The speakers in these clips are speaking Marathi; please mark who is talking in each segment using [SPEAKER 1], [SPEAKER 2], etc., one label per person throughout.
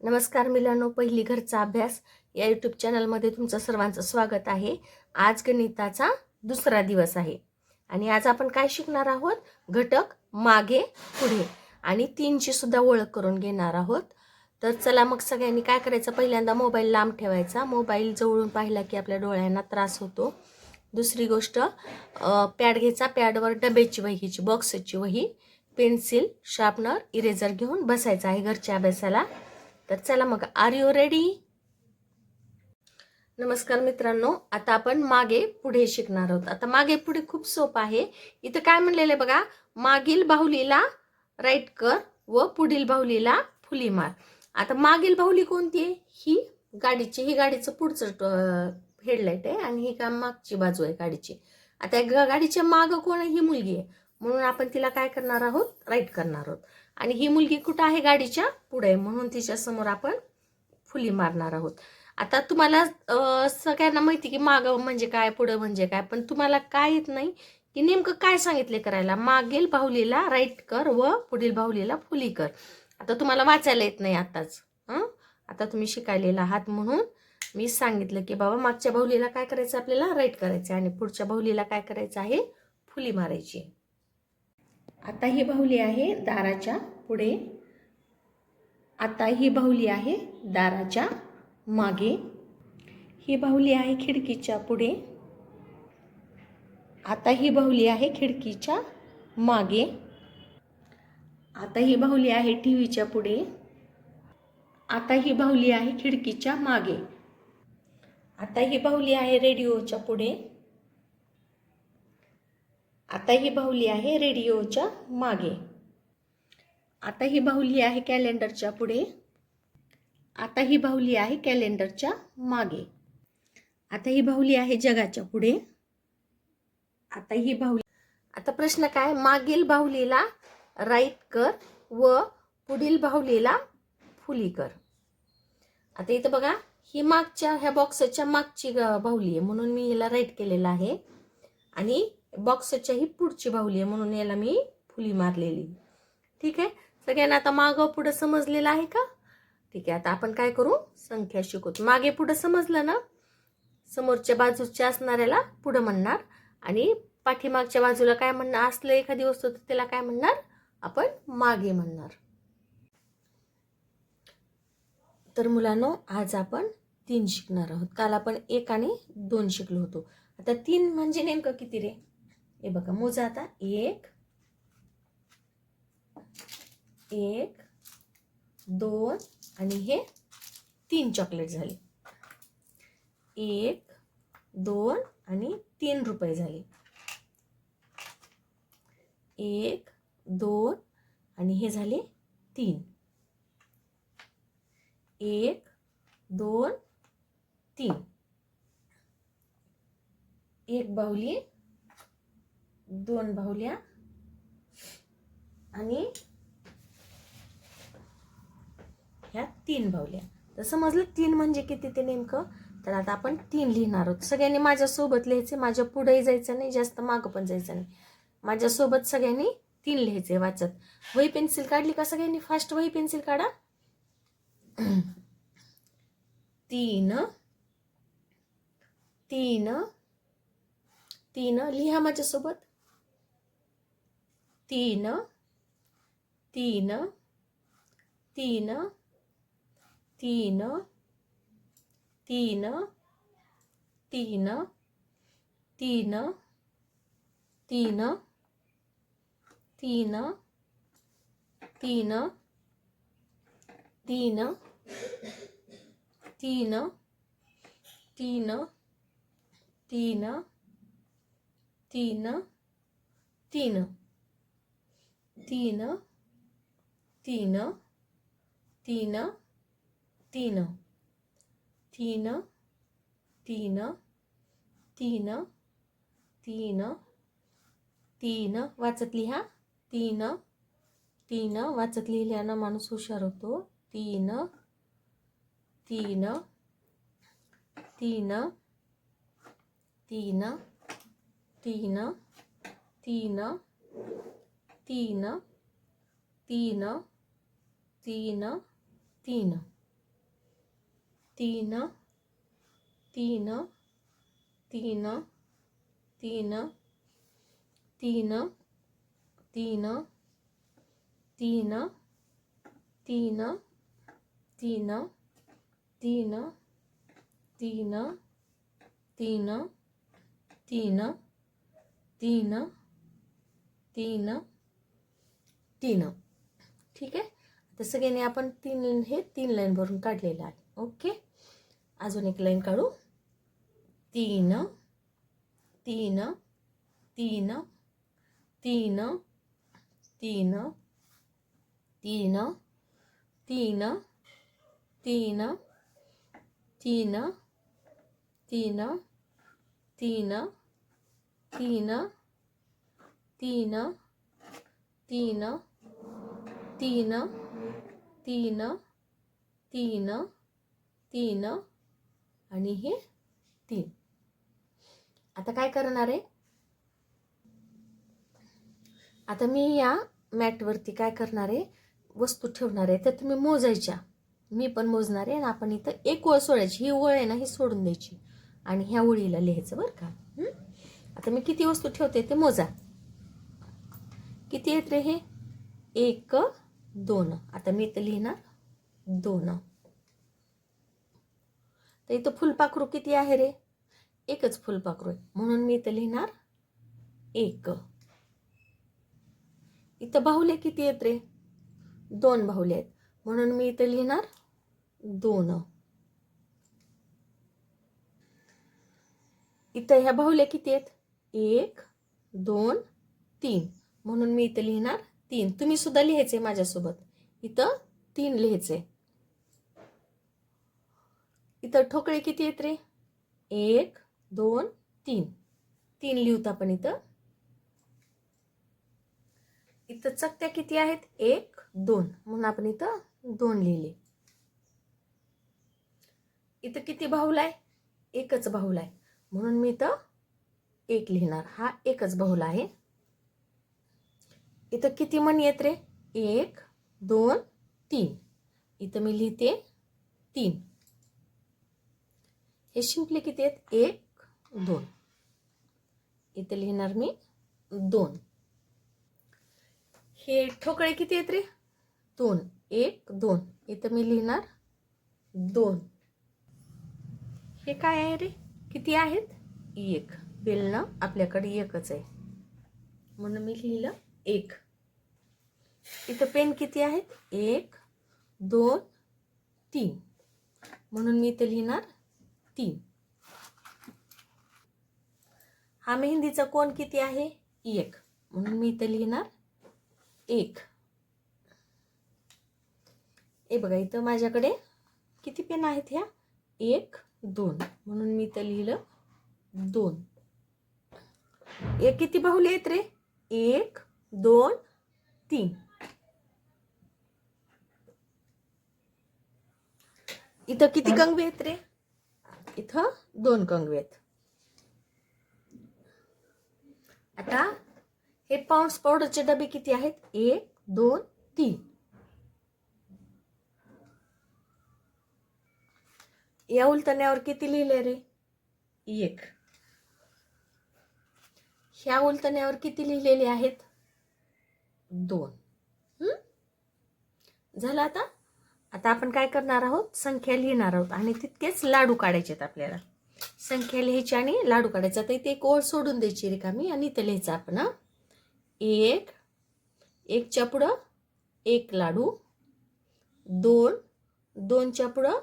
[SPEAKER 1] नमस्कार मिलानो पहिली घरचा अभ्यास. या यूट्यूब चॅनलमध्ये तुमचं सर्वांचं स्वागत आहे. आज गणिताचा दुसरा दिवस आहे. आणि आज आपण काय शिकणार आहोत? घटक मागे पुढे. आणि तीनची सुद्धा ओळख करून घेणार आहोत. तर चला मग सगळ्यांनी काय करायचं? पहिल्यांदा मोबाईल लांब ठेवायचा. मोबाईल जवळून पाहिला की आपल्या डोळ्यांना त्रास होतो. दुसरी गोष्ट पॅड घ्यायचा. पॅडवर डब्याची वही घ्यायची बॉक्सची वही पेन्सिल शार्पनर इरेझर घेऊन बसायचं आहे घरच्या अभ्यासाला. तर चला मग आर यू रेडी नमस्कार मित्रांनो आता आपण मागे पुढे शिकणार आहोत. आता मागे पुढे खूप सोपं आहे. इथं काय म्हणलेलं आहे बघा? मागील बाहुलीला राईट कर व पुढील बाहुलीला फुली मार. आता मागील बाहुली कोणती आहे? ही गाडीची ही गाडीचं पुढचं हेडलाईट आहे आणि ही का मागची बाजू आहे गाडीची. आता गाडीच्या मागं कोण आहे? ही मुलगी आहे. म्हणून आपण तिला काय करणार आहोत? राईट करणार आहोत. आणि ही मुलगी कुठं आहे गाडीच्या? पुढे. म्हणून तिच्यासमोर आपण फुली मारणार आहोत. आता तुम्हाला सगळ्यांना माहिती की मागं म्हणजे काय पुढं म्हणजे काय पण तुम्हाला काय येत नाही की नेमकं काय सांगितले करायला? मागील बाहुलीला राईट कर व पुढील बाहुलीला फुली कर. आता तुम्हाला वाचायला येत नाही आताच. हं? आता तुम्ही शिकायलेला आहात म्हणून मी सांगितलं की बाबा मागच्या बाहुलीला काय करायचं आपल्याला? राईट करायचं आणि पुढच्या बाहुलीला काय करायचं आहे? फुली मारायची आता ही बाहुली आहे दाराच्या पुढे. आता ही बाहुली आहे दाराच्या मागे. ही बाहुली आहे खिडकीच्या पुढे. आता ही बाहुली आहे खिडकीच्या मागे. आता ही बाहुली आहे टी व्हीच्या पुढे. आता ही बाहुली आहे खिडकीच्या मागे. आता ही बाहुली आहे रेडिओच्या पुढे. आता ही बाहुली आहे रेडिओच्या मागे. आता ही बाहुली आहे कॅलेंडरच्या पुढे. आता ही बाहुली आहे कॅलेंडरच्या मागे. आता ही बाहुली आहे जगाच्या पुढे. आता ही बाहुली आता प्रश्न काय? मागील बाहुलीला राईट कर व पुढील बाहुलीला फुली कर. आता इथं बघा ही मागच्या ह्या बॉक्सच्या मागची ग- बाहुली आहे. म्हणून मी हिला राईट केलेलं आहे. आणि बॉक्सच्या ही पुढची बाहुली आहे म्हणून याला मी फुली मारलेली. ठीक आहे? सगळ्यांना आता मागं पुढं समजलेलं आहे का? ठीक आहे आता आपण काय करू? संख्या शिकू. मागे पुढं समजलं ना? समोरच्या बाजूच्या असणाऱ्याला पुढं म्हणणार आणि पाठीमागच्या बाजूला काय म्हणणार? असलं एखादी वस्तू तर त्याला काय म्हणणार? आपण मागे म्हणणार. तर मुलांनो आज आपण तीन शिकणार आहोत. काल आपण एक आणि दोन शिकलो होतो. आता तीन म्हणजे नेमकं किती रे? हे बघा मोजा आता. एक एक दोन आणि हे तीन चॉकलेट झाले. एक दोन आणि तीन रुपये झाले. एक दोन आणि हे झाले तीन. एक दोन तीन. एक बाहुली दोन बाहुल्या आणि ह्या तीन बाहुल्या. तर समजलं तीन म्हणजे किती ते नेमकं? तर आता आपण तीन लिहिणार आहोत. सगळ्यांनी माझ्यासोबत लिहायचे माझ्या पुढेही जायचं नाही. जास्त मागं पण जायचं नाही. माझ्यासोबत सगळ्यांनी तीन लिहायचे वाचत. वही पेन्सिल काढली का सगळ्यांनी? फास्ट वही पेन्सिल काढा. तीन तीन तीन लिहा माझ्यासोबत. तीन तीन तीन तीन तीन तीन तीन तीन तीन तीन तीन तीन तीन तीन तीन तीन तीन तीन तीन तीन तीन तीन तीन तीन तीन वाचत लिहा तीन तीन वाचत लिहिल्यानं माणूस हुशार होतो तीन तीन तीन तीन तीन तीन तीन तीन तीन तीन तीन तीन तीन तीन तीन तीन तीन तीन तीन तीन तीन तीन तीन तीन तीन तीन ठीक आहे आता सगळ्यांनी आपण तीन हे तीन लाईन भरून काढलेलं आहे ओके अजून एक लाईन काढू तीन तीन तीन तीन तीन तीन तीन तीन तीन तीन तीन तीन तीन तीन तीन तीन तीन तीन आणि हे तीन. आता काय करणार आहे? आता मी या मॅटवरती काय करणार आहे? वस्तू ठेवणार आहे. तर तुम्ही मोजायच्या. मी पण मोजणार आहे आणि आपण इथं एक ओळ सोडायची. ही ओळ आहे ना ही सोडून द्यायची. आणि ह्या ओळीला लिहायचं बरं का. आता मी किती वस्तू ठेवते ते मोजा. किती आहेत रे हे? एक दोन. आता मी इथं लिहिणार दोन. तर इथं फुलपाखरू किती आहे रे? एकच फुलपाखरू आहे. म्हणून मी इथं लिहिणार एक. इथं बाहुले किती आहेत रे? दोन बाहुले आहेत. म्हणून मी इथं लिहिणार दोन. इथं ह्या बाहुल्या किती आहेत? एक दोन तीन. म्हणून मी इथं लिहिणार तीन. तुम्ही सुद्धा लिहायचे माझ्यासोबत. इथं तीन लिहायचे. इथं ठोकळे किती आहेत रे? एक दोन तीन. तीन लिहूत आपण इथं. इथं चकत्या किती आहेत? एक दोन. म्हणून आपण इथं दोन लिहिले. इथं किती बाहुला आहे? एकच बाहुला आहे. म्हणून मी इथं एक लिहिणार. हा एकच बाहुला आहे. इथं किती म्हण येत रे? एक दोन तीन. इथं मी लिहिते तीन. हे शिंपले किती आहेत? एक दोन. इथं लिहिणार मी दोन. हे ठोकळे किती आहेत रे? दोन. एक दोन. इथं मी लिहिणार दोन. हे काय आहे रे? किती आहेत? एक. बेलणं आपल्याकडे एकच आहे. म्हणून मी लिहिलं एक. इथं पेन किती आहेत एक दोन तीन. म्हणून मी इथे लिहिणार तीन. हा मेहंदीचा कोण किती आहे? एक. म्हणून मी इथे लिहिणार एक. हे बघा इथं माझ्याकडे किती पेन आहेत ह्या? एक दोन. म्हणून मी इथं लिहिलं दोन. एक किती बाहुले आहेत रे? एक दोन तीन. इथं किती कंगवे आहेत रे? इथं दोन कंगवे आहेत. आता हे पाऊंड्स पावडरचे डबे किती आहेत? एक दोन तीन. या उलटण्यावर किती लिहिले रे? एक. ह्या उलटण्यावर किती लिहिलेले आहेत? दोन. झालं आता? आता आपण काय करणार आहोत? संख्या लिहिणार आहोत आणि तितकेच लाडू काढायचे आहेत आपल्याला. संख्या लिहायची आणि लाडू काढायचा. तर इथे एक ओळ सोडून द्यायची रिकामी आणि इथे लिहायचं आपण एक एकच्या पुढं एक लाडू दोन दोनच्या पुढं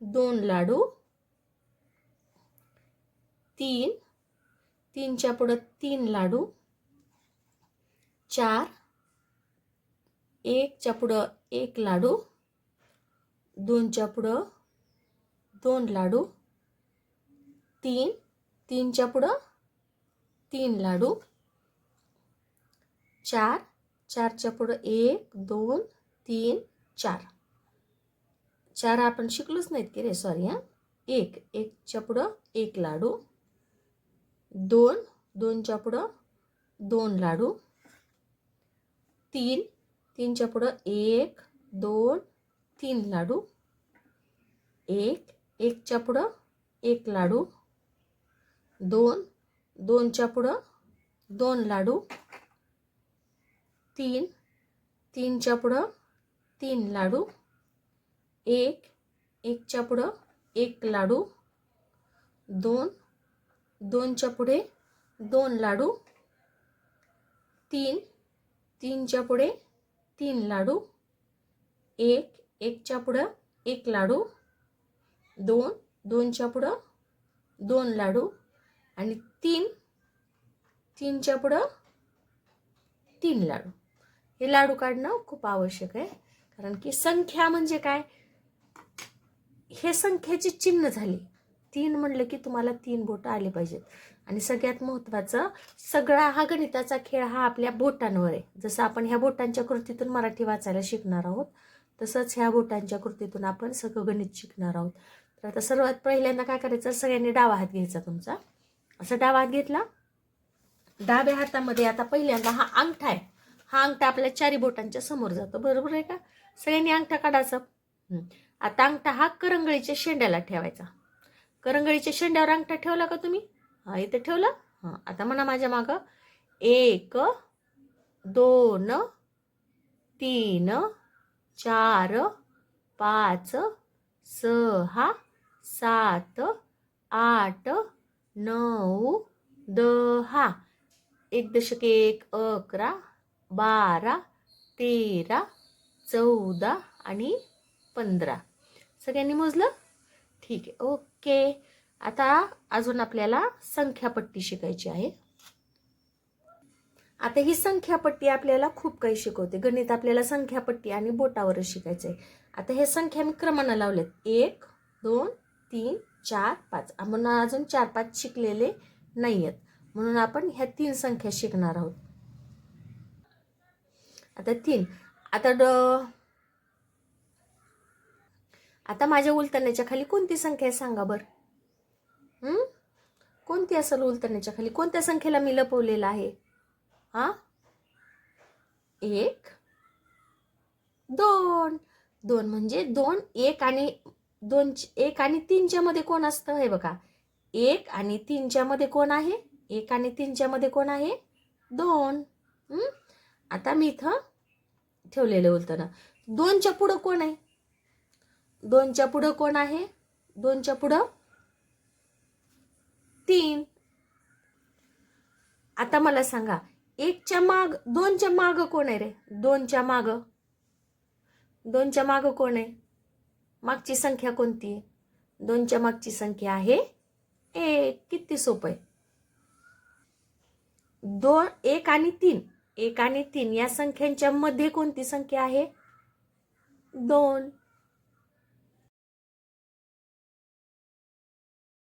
[SPEAKER 1] दोन लाडू तीन तीनच्या पुढं तीन लाडू चार एकच्या पुढं एक लाडू दोनच्या पुढं दोन लाडू तीन तीनच्या पुढं तीन लाडू चार चारच्या पुढं एक दोन तीन चार. चार आपण शिकलोच नाहीत की रे सॉरी हां. एक एकच्या पुढं एक लाडू दोन दोनच्या पुढं दोन लाडू तीन. तीनच्या पुढं एक दोन तीन लाडू. एक एकच्या पुढं एक लाडू. दोन दोनच्या पुढं दोन लाडू. तीन तीनच्या पुढं तीन लाडू. एक एकच्या पुढं एक लाडू. दोन दोनच्या पुढे दोन लाडू. तीन तीनच्या पुढे तीन लाडू. एक एकच्या पुढं एक लाडू. दोन दोनच्या पुढं दोन लाडू. आणि तीन तीनच्या पुढं तीन लाडू. हे लाडू काढणं खूप आवश्यक आहे. कारण की संख्या म्हणजे काय? हे संख्येची चिन्ह झाली. तीन म्हणलं की तुम्हाला तीन बोटं आले पाहिजेत. आणि सगळ्यात महत्त्वाचं सगळा हा गणिताचा खेळ हा आपल्या बोटांवर आहे. जसं आपण ह्या बोटांच्या कृतीतून मराठी वाचायला शिकणार आहोत तसंच ह्या बोटांच्या कृतीतून आपण सगळं गणित शिकणार आहोत. तर आता सर्वात पहिल्यांदा काय करायचं? सगळ्यांनी डावा हात घ्यायचा तुमचा. असं डावा हात घेतला. डाव्या हातामध्ये आता पहिल्यांदा हा अंगठा आहे. हा अंगठा आपल्या चारी बोटांच्या समोर जातो. बरोबर आहे का? सगळ्यांनी अंगठा काढायचा. आता अंगठा हा करंगळीच्या शेंड्याला ठेवायचा. करंगळीच्या शेंड्यावर अंगठा ठेवला का तुम्ही? हा इथं ठेवला? हां आता म्हणा माझ्या मागं. एक दोन तीन चार पाच सहा सात आठ नऊ दहा. एक दशक एक अकरा बारा तेरा चौदा आणि पंधरा. सगळ्यांनी मोजलं? ठीक आहे. ओके. आता अजून आपल्याला संख्यापट्टी शिकायची आहे. आता ही संख्यापट्टी आपल्याला खूप काही शिकवते. गणित आपल्याला संख्यापट्टी आणि बोटावरच शिकायचं आहे. आता हे संख्या मी क्रमानं लावलेत. एक दोन तीन चार पाच. आपण अजून चार पाच शिकलेले नाही आहेत म्हणून आपण ह्या तीन संख्या शिकणार आहोत. आता तीन. आता ड आता माझ्या उलतण्याच्या खाली कोणती संख्या आहे सांगा बर? कोणती असेल उलतण्याच्या खाली? कोणत्या संख्येला मी लपवलेलं आहे? हा एक दोन. दोन म्हणजे दोन एक आणि दोन एक आणि तीनच्या मध्ये कोण असतं? हे बघा. एक आणि तीनच्या मध्ये कोण आहे? एक आणि तीनच्या मध्ये कोण आहे? दोन. आता मी इथं ठेवलेलं उलटणं दोनच्या पुढं कोण आहे? दोनच्या पुढं कोण आहे? दोनच्या पुढं? तीन. आता मला सांगा एकच्या माग दोनच्या माग कोण आहे रे? दोनच्या माग. दोनच्या माग कोण आहे? मागची संख्या कोणती? आहे दोनच्या मागची संख्या आहे एक. किती सोपं आहे? दोन एक आणि तीन. एक आणि तीन या संख्यांच्या मध्ये कोणती संख्या आहे? दोन.